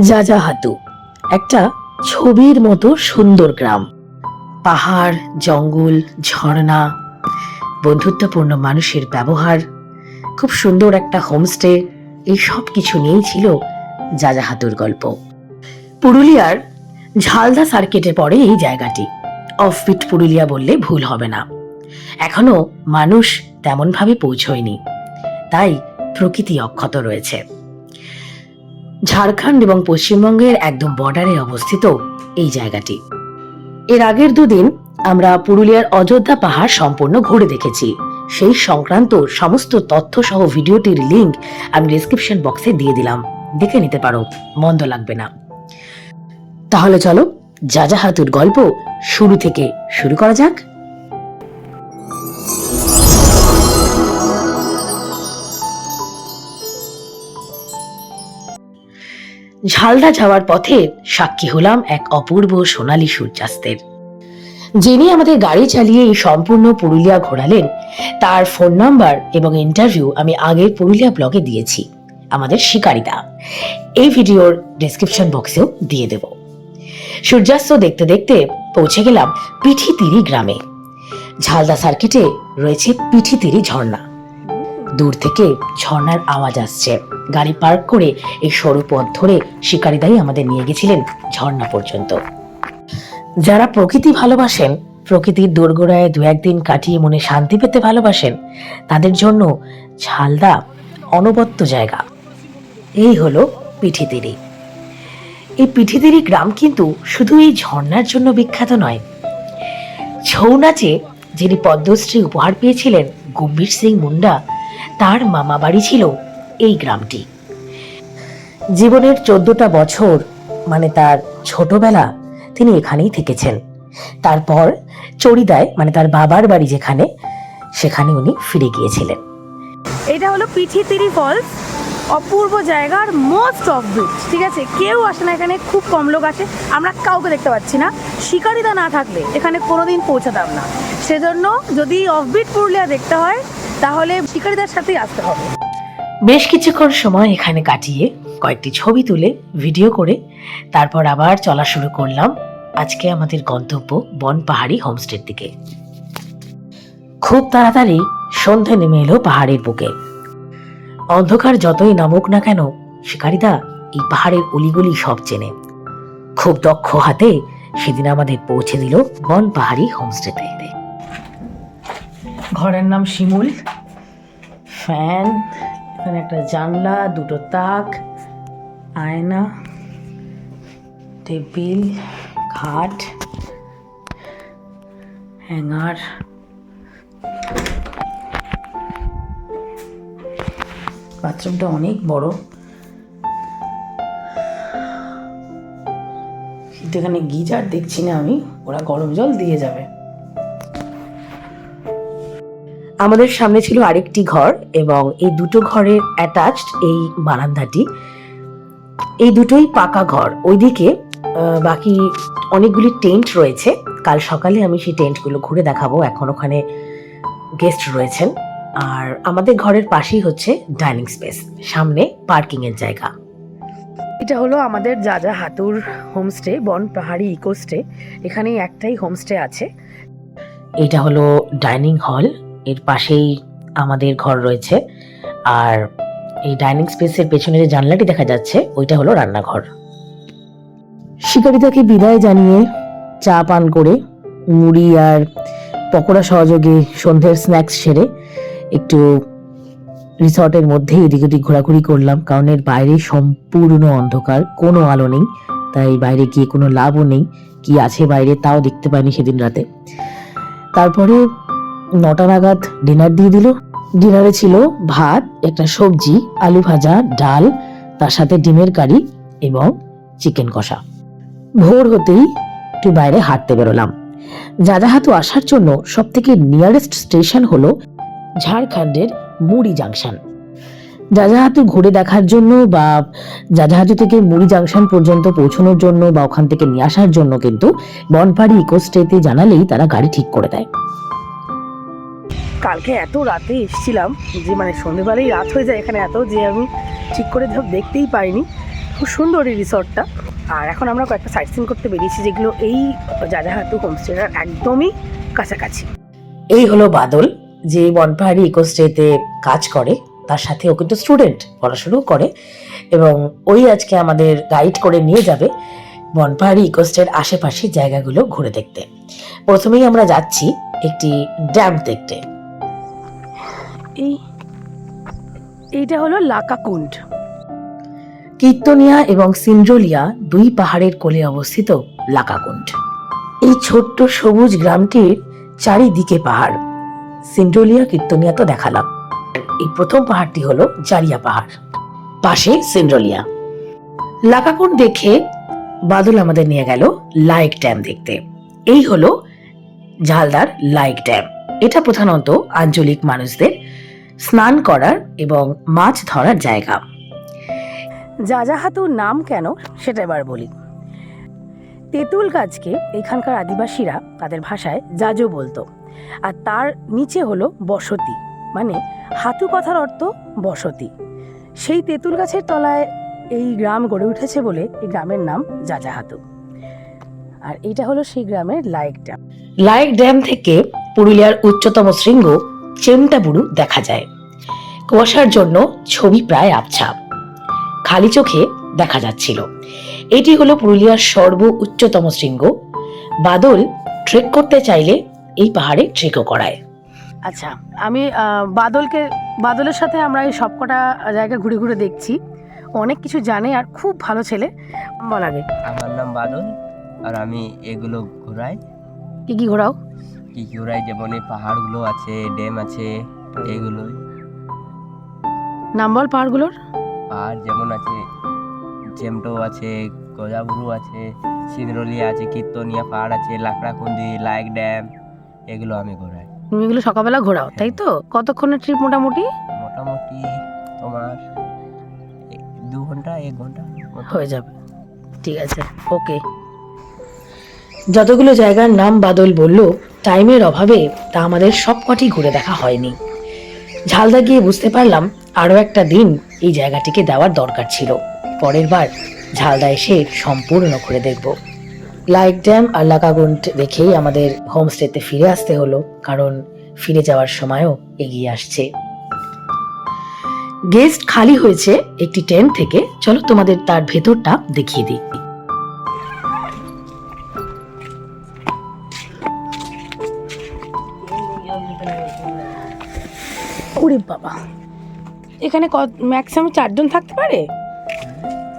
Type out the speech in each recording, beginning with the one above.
যাজাহাতু একটা ছবির মতো সুন্দর গ্রাম। পাহাড়, জঙ্গল, ঝর্ণা, বন্ধুত্বপূর্ণ মানুষের ব্যবহার, খুব সুন্দর একটা হোমস্টে, এই সব কিছু নিয়েই ছিল যাজাহাতুর গল্প। পুরুলিয়ার ঝালদা সার্কিটে পড়ে এই জায়গাটি। অফবিট পুরুলিয়া বললে ভুল হবে না। এখনও মানুষ তেমনভাবে পৌঁছয়নি। তাই প্রকৃতি অক্ষত রয়েছে। ঝাড়খণ্ড এবং পশ্চিমবঙ্গের একদম বর্ডারে অবস্থিত এই জায়গাটি। এর আগের দুদিন আমরা পুরুলিয়ার অযোধ্যা পাহাড় সম্পূর্ণ ঘুরে দেখেছি। সেই সংক্রান্ত সমস্ত তথ্য সহ ভিডিওটির লিংক আমি ডিসক্রিপশন বক্সে দিয়ে দিলাম। দেখে নিতে পারো, মন্দ লাগবে না। তাহলে চলো যাজাহাতুর গল্প শুরু থেকে শুরু করা যাক। ঝালদা যাওয়ার পথে সাক্ষী হলাম এক অপূর্ব সোনালী সূর্যাস্তের। যিনি আমাদের গাড়ি চালিয়ে এই সম্পূর্ণ পুরুলিয়া ঘোরালেন, তার ফোন নাম্বার এবং ইন্টারভিউ আমি আগের পুরুলিয়া ব্লগে দিয়েছি। আমাদের শিকারিদা এই ভিডিওর ডেসক্রিপশন বক্সেও দিয়ে দেব। সূর্যাস্ত দেখতে দেখতে পৌঁছে গেলাম পিঠিতিরি গ্রামে। ঝালদা সার্কিটে রয়েছে পিঠিতিরি ঝর্ণা। দূর থেকে ঝর্ণার আওয়াজ আসছে। গাড়ি পার্ক করে এই সরু পথ ধরে শিকারিদাই আমাদের নিয়ে গেছিলেন ঝর্ণা পর্যন্ত। যারা প্রকৃতি ভালোবাসেন, প্রকৃতির দোরগোড়ায় দু একদিন কাটিয়ে মনে শান্তি পেতে ভালোবাসেন, তাদের জন্য ঝালদা অনবদ্য জায়গা। এই হলো পিঠিতিরি। এই পিঠিতিরি গ্রাম কিন্তু শুধু এই ঝর্ণার জন্য বিখ্যাত নয়। ছৌ নাচে যিনি পদ্মশ্রী উপহার পেয়েছিলেন, গম্ভীর সিং মুন্ডা, তার মামা বাড়ি ছিল এই গ্রামটি। জীবনের চোদ্দটা বছর মানে তার ছোটবেলা, তিনি এখানেই থেকেছেন। তারপর চড়িদায় মানে তার বাবার বাড়ি যেখানে, সেখানে উনি ফিরে গিয়েছিলেন। এটা হলো পিঠিতিরি ফলস, অপূর্ব জায়গার মোস্ট অফ বিচ ঠিক আছে? কেউ আসে না এখানে, খুব কম লোক আসে। আমরা কাউকে দেখতে পাচ্ছি না। শিকারিদা না থাকলে এখানে কোনোদিন পৌঁছাতাম না। সেজন্য যদি অফবিট পুরুলিয়া দেখতে হয়, তাহলে শিকারিদার সাথেই আসতে হবে। বেশ কিছুক্ষণ সময় এখানে কাটিয়ে কয়েকটি ছবি তুলে ভিডিও করে, তারপর আবার চলা শুরু করলাম আজকে আমাদের গন্তব্য বন পাহাড়ি হোমস্টের দিকে। খুব তাড়াতাড়ি সন্ধে নেমে এলো পাহাড়ের বুকে। অন্ধকার যতই নামুক না কেন শিকারিদা এই পাহাড়ের অলিগলি সব চেনে। খুব দক্ষ হাতে সেদিন আমাদের পৌঁছে দিল বন পাহাড়ি হোমস্টেতে ঘরের নাম শিমুল। ফ্যান এখানে একটা জানলা, দুটো তাক, আয়না, টেবিল, খাট, হ্যাঙ্গার। বাথরুমটা অনেক বড়। কিন্তু এখানে গিজার দেখছি না আমি, ওরা গরম জল দিয়ে যাবে। আমাদের সামনে ছিল আরেকটি ঘর এবং এই দুটো ঘরের অ্যাটাচড এই বারান্দাটি। এই দুটোই পাকা ঘর। ওইদিকে বাকি অনেকগুলি টেন্ট রয়েছে। কাল সকালে আমি সেই টেন্টগুলো ঘুরে দেখাবো। এখন ওখানে গেস্ট রয়েছেন। আর আমাদের ঘরের পাশেই হচ্ছে ডাইনিং স্পেস সামনে পার্কিং এর জায়গা। এটা হলো আমাদের যা যা হাতুর হোমস্টে বন পাহাড়ি ইকোস্টে এখানে একটাই হোমস্টে আছে। এটা হলো ডাইনিং হল এর পাশেই আমাদের ঘর রয়েছে। আর এই ডাইনিং স্পেসের পেছনে যে জানলাটি দেখা যাচ্ছে, ওইটা হলো রান্নাঘর। শিকারিতাকে বিদায় জানিয়ে চা পান করে মুড়ি আর পকোড়া সহযোগে সন্ধ্যের স্ন্যাক্স সেরে একটু রিসর্টের মধ্যে এদিক ওদিক ঘোরাঘুরি করলাম, কারণ এর বাইরে সম্পূর্ণ অন্ধকার, কোনো আলো নেই। তাই বাইরে গিয়ে কোনো লাভও নেই, কি আছে বাইরে তাও দেখতে পাইনি সেদিন রাতে। তারপরে নটা নাগাদ ডিনার দিয়ে দিল। ডিনারে ছিল ভাত, একটা সবজি, আলু ভাজা, ডাল, তার সাথে ডিমের কারি এবং চিকেন কষা। ভোর হতেই একটু বাইরে হাঁটতে বেরোলাম। যাজাহাতু আসার জন্য সব থেকে নিয়ারেস্ট স্টেশন হলো ঝাড়খণ্ডের মুড়ি জাংশন। যাজাহাতু ঘুরে দেখার জন্য বা যাজাহাতু থেকে মুড়ি জাংশন পর্যন্ত পৌঁছানোর জন্য বা ওখান থেকে নিয়ে আসার জন্য কিন্তু বনপাড়ি ইকোস্টেতে জানালেই তারা গাড়ি ঠিক করে দেয়। কালকে এত রাতে এসেছিলাম যে মানে সন্ধেবেলায় রাত হয়ে যায় এখানে এত যে আমি ঠিক করে ধর দেখতেই পাইনি খুব সুন্দর এই রিসর্টটা। আর এখন আমরা কয়েকটা সাইট সিন করতে বেরিয়েছি যেগুলো এই জাজাহাতু হোমস্টেটার একদমই কাছাকাছি। এই হলো বাদল, যে বনপাহাড়ি ইকোস্টেতে কাজ করে। তার সাথে ও কিন্তু স্টুডেন্ট পড়াশুনো করে। এবং ওই আজকে আমাদের গাইড করে নিয়ে যাবে বনপাহাড়ি ইকোস্টের আশেপাশে জায়গাগুলো ঘুরে দেখতে। প্রথমেই আমরা যাচ্ছি একটি ড্যাম দেখতে। এই, এইটা হলো লাকাকুন্ড কীর্তনিয়া এবং সিন্ড্রোলিয়া দুই পাহাড়ের কোলে অবস্থিত লাকাকুণ্ড। এই ছোট্ট সবুজ গ্রামটির চারিদিকে পাহাড়। সিন্ড্রোলিয়া কীর্তনিয়া তো দেখালাম। এই প্রথম পাহাড়টি হলো জারিয়া পাহাড়। পাশে সিন্ড্রোলিয়া। লাকাকুণ্ড দেখে বাদল আমাদের নিয়ে গেল লাইক ড্যাম দেখতে। এই হলো ঝালদার লাইক ড্যাম। এটা প্রধানত আঞ্চলিক মানুষদের স্নান করার এবং মাছ ধরার জায়গা। জাজাহাতুর নাম কেন সেটা এবার বলি। তেঁতুল গাছকে এখানকার আদিবাসীরা তাদের ভাষায় জাজো বলতো। আর তার নিচে হলো বসতি মানে হাতু কথার অর্থ বসতি। সেই তেঁতুল গাছের তলায় এই গ্রাম গড়ে উঠেছে বলে এই গ্রামের নাম জাজাহাতু আর এটা হলো সেই গ্রামের লাইক ড্যাম। লাইক ড্যাম থেকে পুরুলিয়ার উচ্চতম শৃঙ্গ চেমটাবুরু দেখা যায়। কুয়াশার জন্য ছবি প্রায় আবছা। খালি চোখে দেখা যাচ্ছিল। এটি হলো পুরুলিয়ার সর্ব উচ্চতম শৃঙ্গ। বাদল ট্রেক করতে চাইলে এই পাহাড়ে ট্রেকও করায়। আচ্ছা আমি বাদলকে বাদলের সাথে আমরা এই সবকটা জায়গা ঘুরে ঘুরে দেখছি। অনেক কিছু জানে আর খুব ভালো ছেলে। বল আগে। আমার নাম বাদল আর আমি এগুলো ঘোরাই। কি কি ঘোরাও? কি কি ঘোরাই যেমন এই পাহাড়গুলো আছে ড্যাম আছে এগুলোই নাম বল পাহাড়গুলোর? পাহাড় যেমন আছে জেমটো আছে গজাবুরু আছে সিন্দ্রলিয়া আছে কীর্তনিয়া পাহাড় আছে লাকড়াকুন্দি লাইক ড্যাম এগুলো আমি ঘোরাই। তুমি এগুলো সকালবেলা ঘোরাও তাই তো? কতক্ষণের ট্রিপ মোটামুটি? মোটামুটি তোমার দু ঘণ্টা এক ঘণ্টা। হয়ে যাবে। ঠিক আছে ওকে। যতগুলো জায়গার নাম বাদল বলল টাইমের অভাবে তা আমাদের সবকটি ঘুরে দেখা হয়নি। ঝালদা গিয়ে বুঝতে পারলাম আরও একটা দিন এই জায়গাটিকে দেওয়ার দরকার ছিল। পরের বার ঝালদা এসে সম্পূর্ণ ঘুরে দেখব। লাইক ড্যাম আর লাকাগুন্ট দেখেই আমাদের হোমস্টেতে ফিরে আসতে হলো, কারণ ফিরে যাওয়ার সময়ও এগিয়ে আসছে। গেস্ট খালি হয়েছে একটি টেন্ট থেকে। চলো তোমাদের তার ভেতরটা দেখিয়ে দিই। ওরে বাবা। এখানে ক ম্যাক্সিমাম চারজন থাকতে পারে?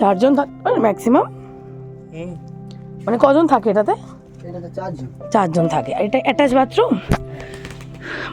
চারজন থাকতে পারে ম্যাক্সিমাম মানে কজন থাকে এটাতে? চারজন। থাকে। আর এটা অ্যাটাচ বাথরুম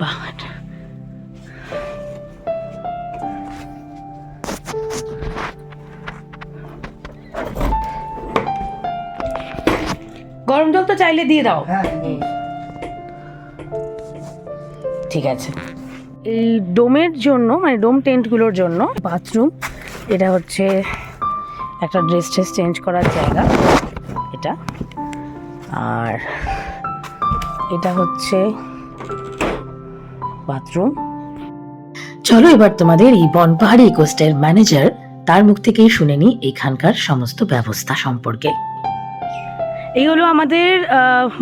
বাহ গরম জল তো চাইলে দিয়ে দাও। ঠিক আছে। এই ডোমের জন্য মানে ডোম টেন্টগুলোর জন্য, বাথরুম, এটা হচ্ছে একটা ড্রেস ট্রেস চেঞ্জ করার জায়গা, এটা। আর এটা হচ্ছে বাথরুম। চলো এবার তোমাদের এই বনপাহাড়ি ইকোস্টের ম্যানেজার, তার মুখ থেকেই শুনে নি এখানকার সমস্ত ব্যবস্থা সম্পর্কে। এই হলো আমাদের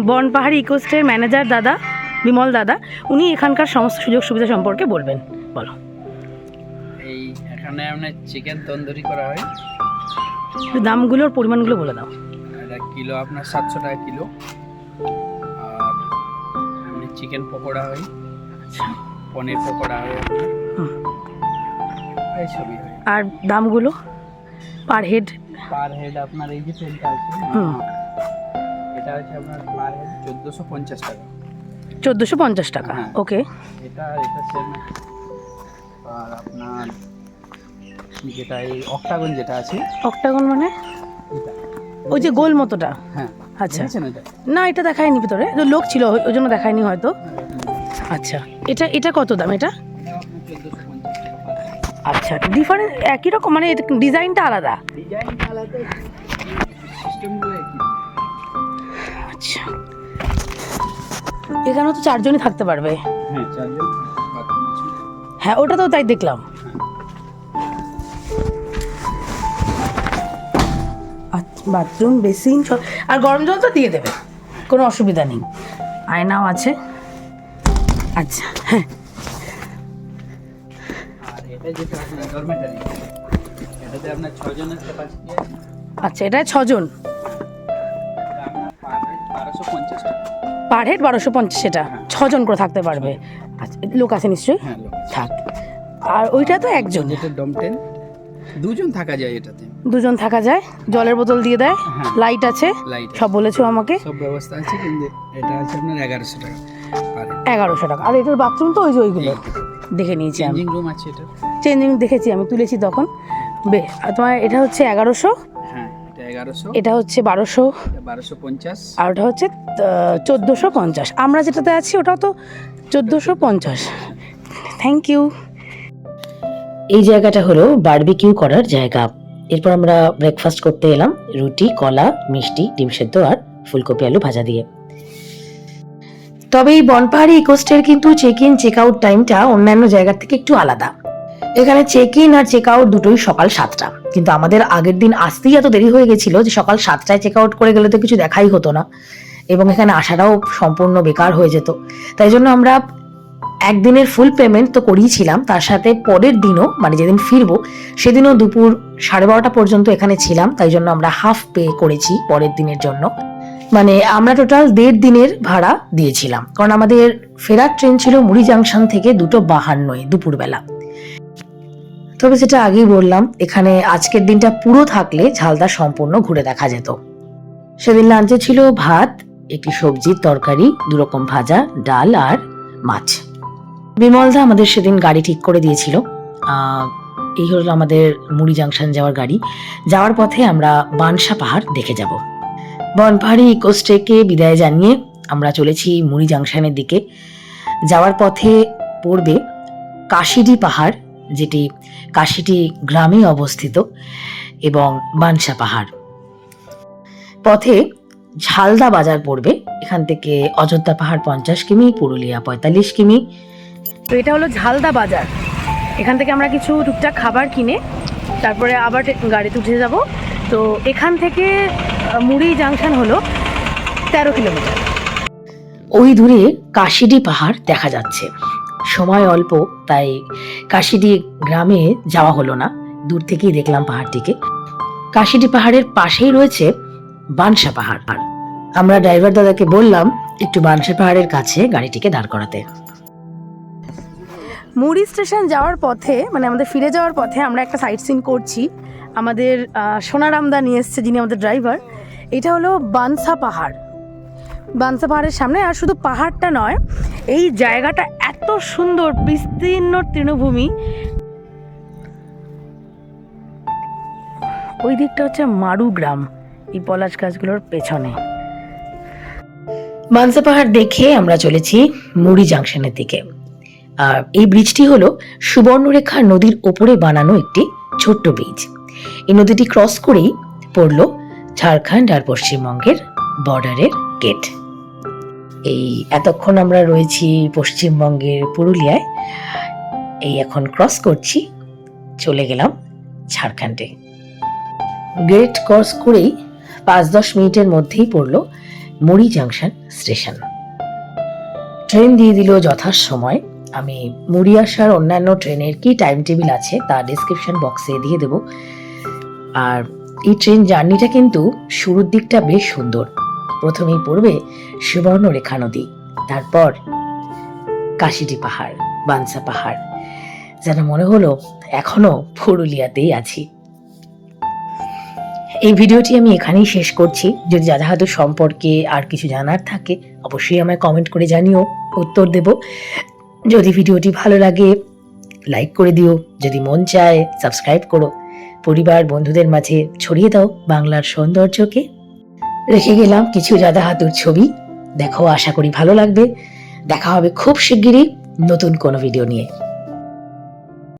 বনপাহাড়ি ইকোস্টের ম্যানেজার দাদা। বিমল দাদা উনি এখানকার সমস্ত সুযোগ সুবিধা সম্পর্কে বলবেন। বলো। এই এখানে আপনার চিকেন তন্দুরি করা হয়। দামগুলোর পরিমাণগুলো বলে দাও। এটা কিলো আপনার সাতশো টাকা কিলো। আর এমনি চিকেন পকোড়া হয়। পনির পকোড়া হয় হুম। এইসবই হয়। আর দামগুলো? পার হেড পার হেড আপনার এই যে তেলটা আছে। এটা হচ্ছে আপনার পার হেড চোদ্দোশো পঞ্চাশ টাকা। চোদ্দোশো পঞ্চাশ টাকা হ্যাঁ। ওকে। এটা এটা সেম আর আপনার যেটা এই অক্টাগন যেটা আছে অক্টাগন মানে? ওই যে গোল মতোটা? হ্যাঁ। আচ্ছা। না এটা দেখায়নি ভিতরে। লোক ছিল ওই- জন্য দেখায়নি হয়তো। আচ্ছা। এটা এটা কত দাম এটা। আচ্ছা ডিফারেন্ট একই রকম মানে ডিজাইনটা আলাদা। ডিজাইন আলাদা এখানেও তো চারজনই থাকতে পারবে। হ্যাঁ হ্যাঁ ওটা তো তাই দেখলাম। বাথরুম বেসিন সব আর গরম জল তো দিয়ে দেবে কোনো অসুবিধা নেই। আয়নাও আছে। আচ্ছা হ্যাঁ। আচ্ছা এটা ছজন। বারোশো পঞ্চাশ টাকা। পার হেড বারোশো পঞ্চাশ এটা। ছজন করে থাকতে পারবে। আচ্ছা লোক আছে নিশ্চয়ই? হ্যাঁ। থাক। আর ওইটা তো একজন। দুজন থাকা যায় এটাতে। দুজন থাকা যায় জলের বোতল দিয়ে দেয় হ্যাঁ। লাইট আছে সব বলেছ আমাকে? সব ব্যবস্থা আছে কিন্তু এটা আছে আপনার এগারোশো টাকা আর এগারোশো টাকা। আর এটার বাথরুম তো ওই যে ওইগুলো। দেখে নিয়েছি আমি। চেঞ্জিং রুম আছে এটা। চেঞ্জিং দেখেছি আমি তুলেছি তখন। বে আর তোমার এটা হচ্ছে এগারোশো। হ্যাঁ এটা হচ্ছে বারোশো। বারোশো পঞ্চাশ। আর ওটা হচ্ছে চোদ্দোশো পঞ্চাশ। আমরা যেটাতে আছি ওটাও তো চোদ্দোশো পঞ্চাশ। থ্যাংক ইউ এই জায়গাটা হলো বারবিকিউ করার জায়গা। এরপর আমরা ব্রেকফাস্ট করতে এলাম রুটি কলা মিষ্টি ডিম সেদ্ধ আর ফুলকপি আলু ভাজা দিয়ে। তবে এই বনপাহাড়ি ইকোস্টের কিন্তু চেক ইন চেক আউট টাইমটা অন্যান্য জায়গার থেকে একটু আলাদা। এখানে চেক ইন আর চেক আউট দুটোই সকাল সাতটা। কিন্তু আমাদের আগের দিন আসতেই এত দেরি হয়ে গেছিল যে সকাল সাতটায় চেক আউট করে গেলে তো কিছু দেখাই হতো না। এবং এখানে আসাটাও সম্পূর্ণ বেকার হয়ে যেত। তাই জন্য আমরা একদিনের ফুল পেমেন্ট তো করিয়েছিলাম। তার সাথে পরের দিনও মানে যেদিন ফিরবো, সেদিনও দুপুর সাড়ে বারোটা পর্যন্ত এখানে ছিলাম। তাই জন্য আমরা হাফ পে করেছি পরের দিনের জন্য। মানে আমরা টোটাল দেড় দিনের ভাড়া দিয়েছিলাম। কারণ আমাদের ফেরার ট্রেন ছিল মুড়ি জাংশন থেকে দুটো বাহান্নয় দুপুরবেলা। তবে যেটা আগেই বললাম, এখানে আজকের দিনটা পুরো থাকলে ঝালদা সম্পূর্ণ ঘুরে দেখা যেত। সেদিন লাঞ্চে ছিল ভাত, একটি সবজির তরকারি, দুরকম ভাজা, ডাল আর মাছ। বিমলদা আমাদের সেদিন গাড়ি ঠিক করে দিয়েছিল। এই হলো আমাদের মুড়ি জাংশন যাওয়ার গাড়ি। যাওয়ার পথে আমরা বানসা পাহাড় দেখে যাব। বনপাহাড়ি ইকোস্টেকে বিদায় জানিয়ে আমরা চলেছি মুড়ি জাংশনের দিকে। যাওয়ার পথে পড়বে কাশিডি পাহাড় যেটি কাশিটি গ্রামে অবস্থিত এবং বানসা পাহাড়। পথে ঝালদা বাজার পড়বে এখান থেকে অযোধ্যা পাহাড় পঞ্চাশ কিমি পুরুলিয়া পঁয়তাল্লিশ কিমি। তো এটা হলো ঝালদা বাজার। এখান থেকে আমরা কিছু টুকটাক খাবার কিনে তারপরে আবার গাড়িতে উঠে যাব। তো এখান থেকে মুড়ি জাংশন হলো তেরো কিলোমিটার। ওই দূরে কাশিডি পাহাড় দেখা যাচ্ছে। সময় অল্প, তাই কাশিডি গ্রামে যাওয়া হলো না। দূর থেকেই দেখলাম পাহাড়টিকে। কাশিডি পাহাড়ের পাশেই রয়েছে বানসা পাহাড়। আমরা ড্রাইভার দাদাকে বললাম, একটু বানসা পাহাড়ের কাছে গাড়িটিকে দাঁড় করাতে। মুড়ি স্টেশন যাওয়ার পথে মানে আমাদের ফিরে যাওয়ার পথে আমরা একটা সাইট সিন করছি। আমাদের সোনারামদা নিয়ে এসছে যিনি আমাদের ড্রাইভার। এটা হলো বানসা পাহাড়। বানসা পাহাড়ের সামনে, আর শুধু পাহাড়টা নয়, এই জায়গাটা এত সুন্দর, বিস্তীর্ণ তৃণভূমি। ওই দিকটা হচ্ছে মারু গ্রাম, এই পলাশ গাছগুলোর পেছনে। মানসা পাহাড় দেখে আমরা চলেছি মুড়ি জাংশনের দিকে। আর এই ব্রিজটি হলো সুবর্ণরেখা নদীর ওপরে বানানো একটি ছোট্ট ব্রিজ এই নদীটি ক্রস করেই পড়ল ঝাড়খণ্ড আর পশ্চিমবঙ্গের বর্ডারের গেট এই এতক্ষণ আমরা রয়েছি পশ্চিমবঙ্গের পুরুলিয়ায়। এই এখন ক্রস করছি, চলে গেলাম ঝাড়খণ্ডে। গেট ক্রস করেই পাঁচ দশ মিনিটের মধ্যেই পড়ল মুড়ি জাংশন স্টেশন ট্রেন দিয়ে দিল যথাসময়। আমি মুড়ি আসার অন্যান্য ট্রেনের কি টাইম টেবিল আছে তা ডিসক্রিপশন বক্সে দিয়ে দেব। আর এই ট্রেন জার্নিটা কিন্তু শুরুর দিকটা বেশ সুন্দর। প্রথমেই পড়বে সুবর্ণরেখা নদী, তারপর কাশিটি পাহাড়, বানসা পাহাড়। যেন মনে হলো এখনও পুরুলিয়াতেই আছি। এই ভিডিওটি আমি এখানেই শেষ করছি। যদি জাহাজের সম্পর্কে আর কিছু জানার থাকে, অবশ্যই আমায় কমেন্ট করে জানিও, উত্তর দেব। যদি ভিডিওটি ভালো লাগে লাইক করে দিও। যদি মন চায় সাবস্ক্রাইব করো। পরিবার বন্ধুদের মাঝে ছড়িয়ে দাও বাংলার সৌন্দর্যকে। রেখে গেলাম কিছু জাদাহাতুর ছবি। দেখো, আশা করি ভালো লাগবে। দেখা হবে খুব শিগগিরই নতুন কোনো ভিডিও নিয়ে।